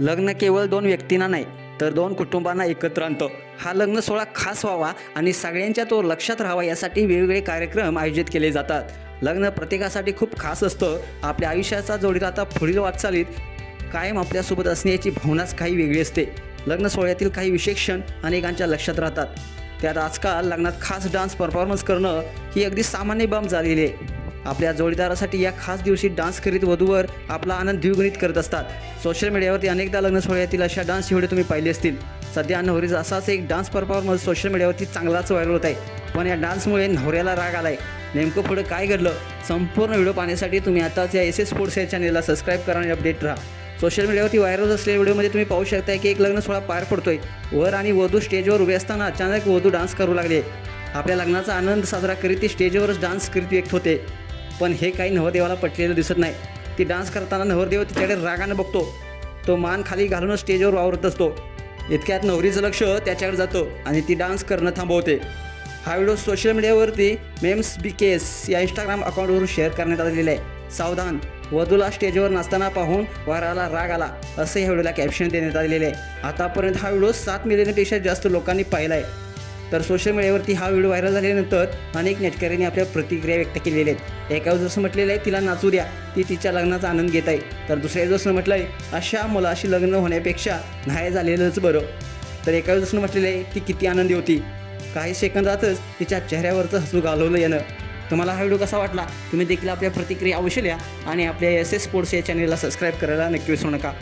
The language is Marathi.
लग्न केवळ दोन व्यक्तींना नाही तर दोन कुटुंबांना एकत्र आणतं. हा लग्न सोहळा खास व्हावा आणि सगळ्यांच्या तो लक्षात राहावा यासाठी वेगवेगळे कार्यक्रम आयोजित केले जातात. लग्न प्रत्येकासाठी खूप खास असतं. आपल्या आयुष्याचा जोडीला आता पुढील वाटचालीत कायम आपल्यासोबत असण्याची भावनाच काही वेगळी असते. लग्न सोहळ्यातील काही विशेष क्षण अनेकांच्या लक्षात राहतात. त्यात आजकाल लग्नात खास डान्स परफॉर्मन्स करणं ही अगदी सामान्य बाब झालेली आहे. आपल्या जोडीदारासाठी या खास दिवशी डान्स करीत वधूवर आपला आनंद द्विगुणित करत असतात. सोशल मीडियावरती अनेकदा लग्न सोहळ्यातील अशा डान्स व्हिडिओ तुम्ही पाहिले असतील. सध्या नवरीचा असाच एक डान्स परफॉर्मन्स सोशल मीडियावरती चांगलाच व्हायरल होत आहे. पण या डान्समुळे नवऱ्याला राग आलाय. नेमकं पुढं काय घडलं? संपूर्ण व्हिडिओ पाहण्यासाठी तुम्ही आताच या एस एस स्पोर्ट्स या चॅनलला सबस्क्राईब करा आणि अपडेट राहा. सोशल मीडियावरती व्हायरल असलेल्या व्हिडिओमध्ये तुम्ही पाहू शकता की एक लग्न सोहळा पार पडतोय. वर आणि वधू स्टेजवर उभे असताना अचानक वधू डान्स करू लागले. आपल्या लग्नाचा आनंद साजरा करीत ती स्टेजवरच डान्स करीत व्यक्त होते. पण हे काही नवरदेवाला पटलेलं दिसत नाही. ती डान्स करताना नवरदेव तिच्याकडे रागानं बघतो. तो मान खाली घालूनच स्टेजवर वावरत असतो. इतक्यात नवरीचं लक्ष त्याच्याकडे जातं आणि ती डान्स करणं थांबवते. हा व्हिडिओ सोशल मीडियावरती मेम्स बी केस या इंस्टाग्राम अकाउंटवरून शेअर करण्यात आलेला आहे. सावधान वधूला स्टेजवर नाचताना पाहून वाराला राग आला असं ह्या व्हिडिओला कॅप्शन देण्यात आलेले आहे. आतापर्यंत हा व्हिडिओ सात मिलियनपेक्षा जास्त लोकांनी पाहिला आहे तर सोशल मीडियावरती हा व्हिडिओ व्हायरल झाल्यानंतर अनेक नेटकऱ्यांनी आपल्या प्रतिक्रिया व्यक्त केलेल्या आहेत. एका जसं म्हटलेलं आहे तिला नाचू द्या. ती तिच्या लग्नाचा आनंद घेत आहे. तर दुसऱ्या जसं म्हटलं आहे अशा मुलाशी लग्न होण्यापेक्षा नाही झालेलंच बरं. तर एका जसं म्हटलेलं आहे ती किती आनंदी होती. काही सेकंदातच तिच्या चेहऱ्यावरचं हसू घालवलं यानं. तुम्हाला हा व्हिडिओ कसा वाटला? तुम्ही देखील आपल्या प्रतिक्रिया अवश्य लिहा आणि आपल्या एस एस स्पोर्ट्स या चॅनलला सबस्क्राईब करायला नक्की विसरू नका.